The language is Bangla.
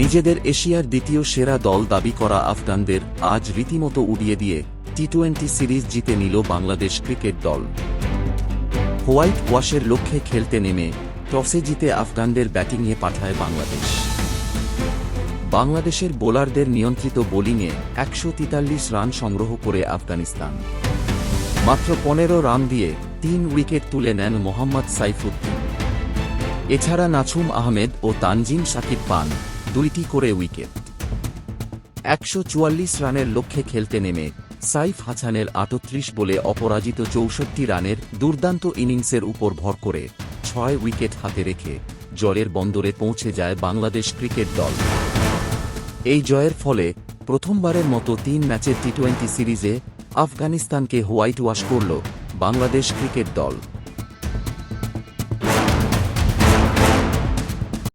নিজেদের এশিয়ার দ্বিতীয় সেরা দল দাবি করা আফগানদের আজ রীতিমতো উড়িয়ে দিয়ে টি টোয়েন্টি সিরিজ জিতে নিল বাংলাদেশ ক্রিকেট দল। হোয়াইট ওয়াশের লক্ষ্যে খেলতে নেমে টসে জিতে আফগানদের ব্যাটিংয়ে পাঠায় বাংলাদেশ। বাংলাদেশের বোলারদের নিয়ন্ত্রিত বোলিংয়ে একশো তেতাল্লিশ রান সংগ্রহ করে আফগানিস্তান। মাত্র পনেরো রান দিয়ে তিন উইকেট তুলে নেন মোহাম্মদ সাইফুদ্দিন। এছাড়া নাছুম আহমেদ ও তানজিম সাকিব পান। দুইটি করে উইকেট। একশো চুয়াল্লিশ রানের লক্ষ্যে খেলতে নেমে সাইফ হাসানের আটত্রিশ বলে অপরাজিত চৌষট্টি রানের দুর্দান্ত ইনিংসের উপর ভর করে ছয় উইকেট হাতে রেখে জলের বন্দরে পৌঁছে যায় বাংলাদেশ ক্রিকেট দল। এই জয়ের ফলে প্রথমবারের মতো তিন ম্যাচের টি টোয়েন্টি সিরিজে আফগানিস্তানকে হোয়াইট ওয়াশ করল বাংলাদেশ ক্রিকেট দল।